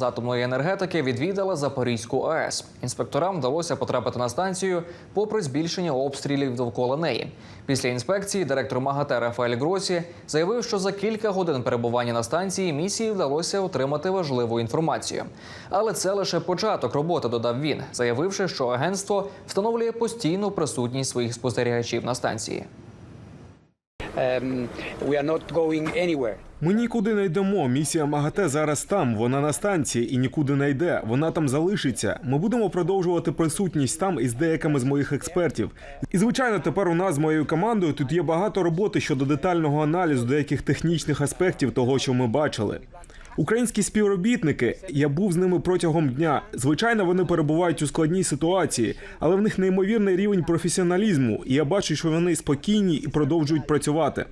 з атомної енергетики відвідала Запорізьку АЕС. Інспекторам вдалося потрапити на станцію попри збільшення обстрілів довкола неї. Після інспекції директор МАГАТЕ Рафаель Гросі заявив, що за кілька годин перебування на станції місії вдалося отримати важливу інформацію. Але це лише початок роботи, додав він, заявивши, що агентство встановлює постійну присутність своїх спостерігачів на станції. Um, we. Ми нікуди не йдемо. Місія МАГАТЕ зараз там. Вона на станції і нікуди не йде. Вона там залишиться. Ми будемо продовжувати присутність там із деякими з моїх експертів. І звичайно, тепер у нас з моєю командою тут є багато роботи щодо детального аналізу деяких технічних аспектів того, що ми бачили. Українські співробітники, я був з ними протягом дня. Звичайно, вони перебувають у складній ситуації, але в них неймовірний рівень професіоналізму, і я бачу, що вони спокійні і продовжують працювати.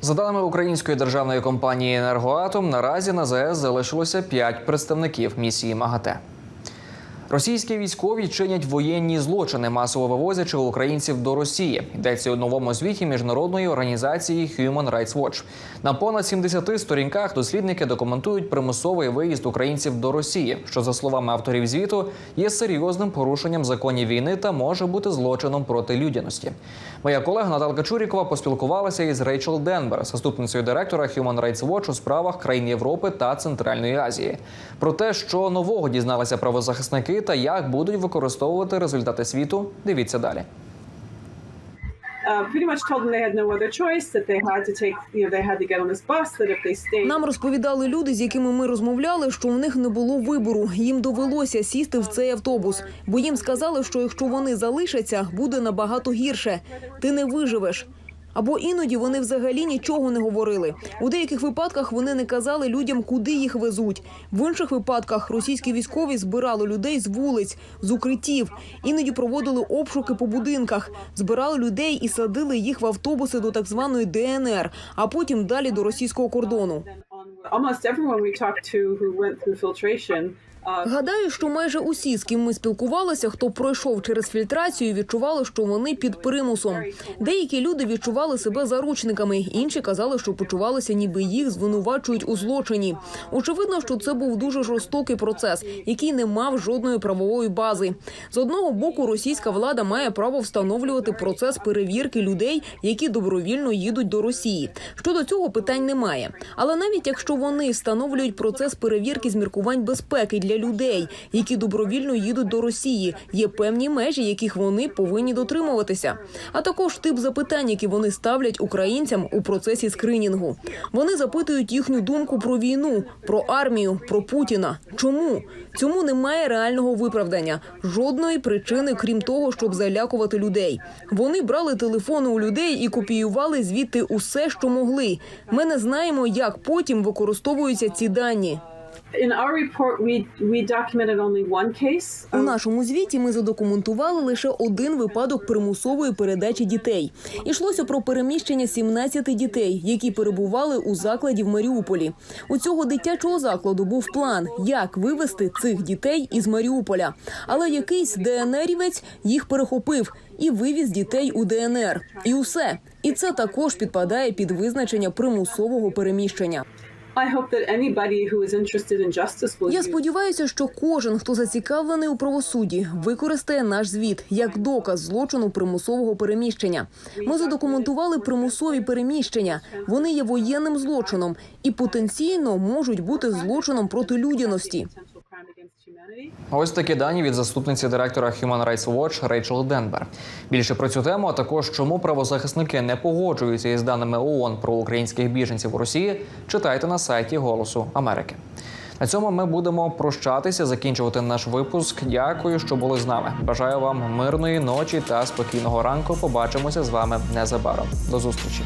За даними української державної компанії Енергоатом, наразі на ЗАЕС залишилося 5 представників місії МАГАТЕ. Російські військові чинять воєнні злочини, масово вивозячи українців до Росії. Йдеться у новому звіті міжнародної організації Human Rights Watch. На понад 70 сторінках дослідники документують примусовий виїзд українців до Росії, що за словами авторів звіту є серйозним порушенням законів війни та може бути злочином проти людяності. Моя колега Наталка Чурікова поспілкувалася із Рейчел Денбер, заступницею директора Human Rights Watch у справах країн Європи та Центральної Азії. Про те, що нового дізналися правозахисники та як будуть використовувати результати світу, дивіться далі. uh. Нам розповідали люди, з якими ми розмовляли, що в них не було вибору. Їм довелося сісти в цей автобус, бо їм сказали, що якщо вони залишаться, буде набагато гірше. Ти не виживеш. Або іноді вони взагалі нічого не говорили. У деяких випадках вони не казали людям, куди їх везуть. В інших випадках російські військові збирали людей з вулиць, з укриттів. Іноді проводили обшуки по будинках, збирали людей і садили їх в автобуси до так званої ДНР, а потім далі до російського кордону. Uh, Гадаю, що майже усі, з ким ми спілкувалися, хто пройшов через фільтрацію, відчували, що вони під примусом. Деякі люди відчували себе заручниками, інші казали, що почувалися, ніби їх звинувачують у злочині. Очевидно, що це був дуже жорстокий процес, який не мав жодної правової бази. З одного боку, російська влада має право встановлювати процес перевірки людей, які добровільно їдуть до Росії. Щодо цього питань немає. Але навіть якщо вони встановлюють процес перевірки з міркувань безпеки для людей, які добровільно їдуть до Росії, є певні межі, яких вони повинні дотримуватися. А також тип запитань, які вони ставлять українцям у процесі скринінгу. Вони запитують їхню думку про війну, про армію, про Путіна. Чому цьому немає реального виправдання, жодної причини, крім того, щоб залякувати людей. Вони брали телефони у людей і копіювали звідти усе, що могли. Ми не знаємо, як потім використовуються ці дані. У нашому звіті ми задокументували лише один випадок примусової передачі дітей. Ішлося про переміщення 17 дітей, які перебували у закладі в Маріуполі. У цього дитячого закладу був план, як вивести цих дітей із Маріуполя. Але якийсь ДНРівець їх перехопив і вивіз дітей у ДНР. І усе. І це також підпадає під визначення примусового переміщення. Я сподіваюся, що кожен, хто зацікавлений у правосудді, використає наш звіт як доказ злочину примусового переміщення. Ми задокументували примусові переміщення. Вони є воєнним злочином і потенційно можуть бути злочином проти людяності. Ось такі дані від заступниці директора Human Rights Watch Рейчел Денбер. Більше про цю тему, а також чому правозахисники не погоджуються із даними ООН про українських біженців у Росії, читайте на сайті Голосу Америки. На цьому ми будемо прощатися, закінчувати наш випуск. Дякую, що були з нами. Бажаю вам мирної ночі та спокійного ранку. Побачимося з вами незабаром. До зустрічі.